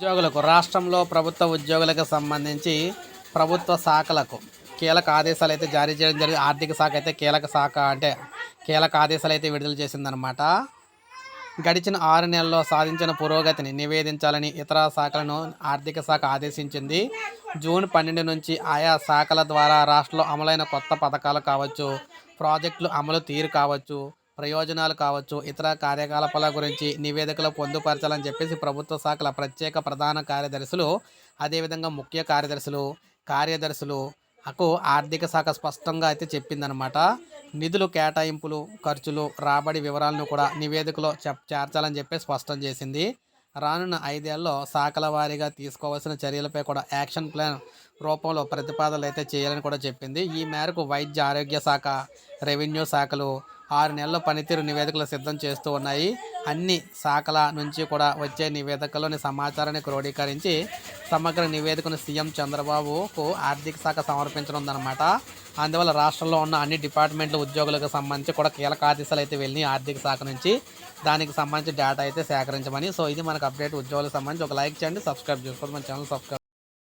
ఉద్యోగులకు రాష్ట్రంలో ప్రభుత్వ ఉద్యోగులకు సంబంధించి ప్రభుత్వ శాఖలకు కీలక ఆదేశాలు అయితే జారీ చేయడం జరిగింది. ఆర్థిక శాఖ అయితే కీలక శాఖ అంటే కీలక ఆదేశాలు అయితే విడుదల చేసిందనమాట గడిచిన ఆరు నెలల్లో సాధించిన పురోగతిని నివేదించాలని ఇతర శాఖలను ఆర్థిక శాఖ ఆదేశించింది. జూన్ పన్నెండు నుంచి ఆయా శాఖల ద్వారా రాష్ట్రంలో అమలైన కొత్త పథకాలు కావచ్చు ప్రాజెక్టులు అమలు తీరు కావచ్చు ప్రయోజనాలు కావచ్చు. ఇతర కార్యకలాపాల గురించి నివేదికలు పొందుపరచాలని చెప్పేసి ప్రభుత్వ శాఖల ప్రత్యేక ప్రధాన కార్యదర్శులు అదేవిధంగా ముఖ్య కార్యదర్శులు కార్యదర్శులు అకు ఆర్థిక శాఖ స్పష్టంగా అయితే చెప్పిందనమాట నిధులు కేటాయింపులు ఖర్చులు రాబడి వివరాలను కూడా నివేదికలో చేర్చాలని చెప్పి స్పష్టం చేసింది. రానున్న ఐదేళ్ళలో శాఖల వారీగా తీసుకోవాల్సిన చర్యలపై కూడా యాక్షన్ ప్లాన్ రూపంలో ప్రతిపాదనలు అయితే చేయాలని కూడా చెప్పింది. ఈ మేరకు వైద్య ఆరోగ్య శాఖ రెవెన్యూ శాఖలు ఆరు నెలల పనితీరు నివేదికలు సిద్ధం చేస్తూ ఉన్నాయి. అన్ని శాఖల నుంచి కూడా వచ్చే నివేదికలోని సమాచారాన్ని క్రోడీకరించి సమగ్ర నివేదికను సీఎం చంద్రబాబుకు ఆర్థిక శాఖ సమర్పించనుందన్నమాట. అందువల్ల రాష్ట్రంలో ఉన్న అన్ని డిపార్ట్మెంట్ల ఉద్యోగులకు సంబంధించి కూడా కీలక ఆదేశాలు అయితే వెళ్ళి ఆర్థిక శాఖ నుంచి. దానికి సంబంధించి డేటా అయితే సేకరించమని. సో ఇది మనకు అప్డేట్ ఉద్యోగులకు సంబంధించి. ఒక లైక్ చేయండి సబ్స్క్రైబ్ చేసుకోండి. మన ఛానల్ సబ్స్క్రైబ్